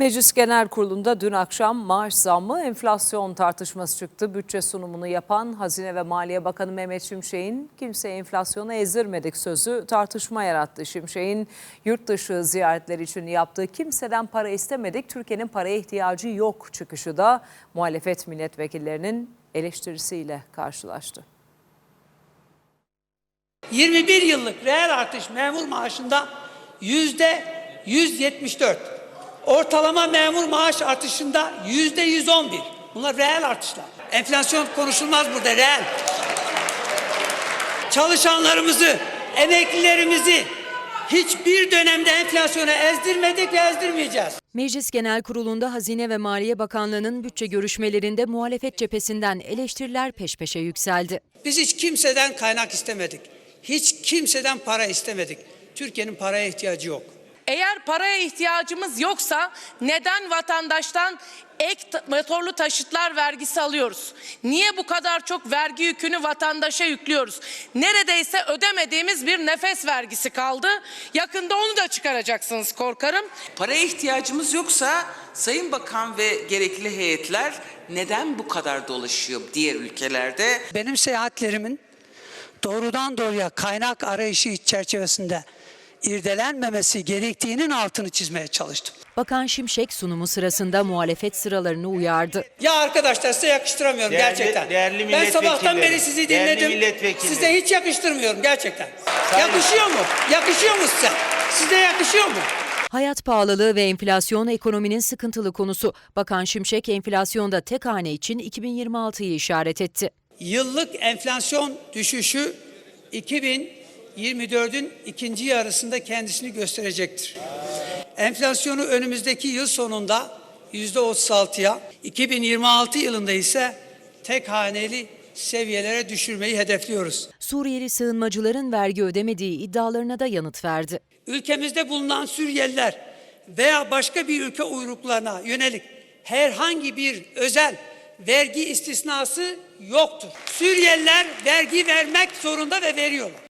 Meclis Genel Kurulu'nda dün akşam maaş zammı enflasyon tartışması çıktı. Bütçe sunumunu yapan Hazine ve Maliye Bakanı Mehmet Şimşek'in kimseye enflasyonu ezdirmedik sözü tartışma yarattı. Şimşek'in yurt dışı ziyaretler için yaptığı kimseden para istemedik, Türkiye'nin paraya ihtiyacı yok çıkışı da muhalefet milletvekillerinin eleştirisiyle karşılaştı. 21 yıllık reel artış memur maaşında yüzde 174. Ortalama memur maaş artışında yüzde 111. Bunlar reel artışlar. Enflasyon konuşulmaz burada reel. Çalışanlarımızı, emeklilerimizi hiçbir dönemde enflasyona ezdirmedik ve ezdirmeyeceğiz. Meclis Genel Kurulu'nda Hazine ve Maliye Bakanlığı'nın bütçe görüşmelerinde muhalefet cephesinden eleştiriler peş peşe yükseldi. Biz hiç kimseden kaynak istemedik. Hiç kimseden para istemedik. Türkiye'nin paraya ihtiyacı yok. Paraya ihtiyacımız yoksa neden vatandaştan ek motorlu taşıtlar vergisi alıyoruz? Niye bu kadar çok vergi yükünü vatandaşa yüklüyoruz? Neredeyse ödemediğimiz bir nefes vergisi kaldı. Yakında onu da çıkaracaksınız korkarım. Paraya ihtiyacımız yoksa Sayın Bakan ve gerekli heyetler neden bu kadar dolaşıyor diğer ülkelerde? Benim seyahatlerimin doğrudan doğruya kaynak arayışı çerçevesinde irdelenmemesi gerektiğinin altını çizmeye çalıştım. Bakan Şimşek sunumu sırasında muhalefet sıralarını uyardı. Ya arkadaşlar size yakıştıramıyorum Değerli- gerçekten. değerli ben sabahtan beri sizi dinledim. Size hiç yakıştırmıyorum gerçekten. Sayın- Yakışıyor mu? Yakışıyor mu size? Size yakışıyor mu? Hayat pahalılığı ve enflasyon ekonominin sıkıntılı konusu. Bakan Şimşek enflasyonda tek hane için 2026'yı işaret etti. Yıllık enflasyon düşüşü 2024'ün ikinci yarısında kendisini gösterecektir. Enflasyonu önümüzdeki yıl sonunda %36'ya, 2026 yılında ise tek haneli seviyelere düşürmeyi hedefliyoruz. Suriyeli sığınmacıların vergi ödemediği iddialarına da yanıt verdi. ülkemizde bulunan Suriyeliler veya başka bir ülke uyruklarına yönelik herhangi bir özel vergi istisnası yoktur. Suriyeliler vergi vermek zorunda ve veriyorlar.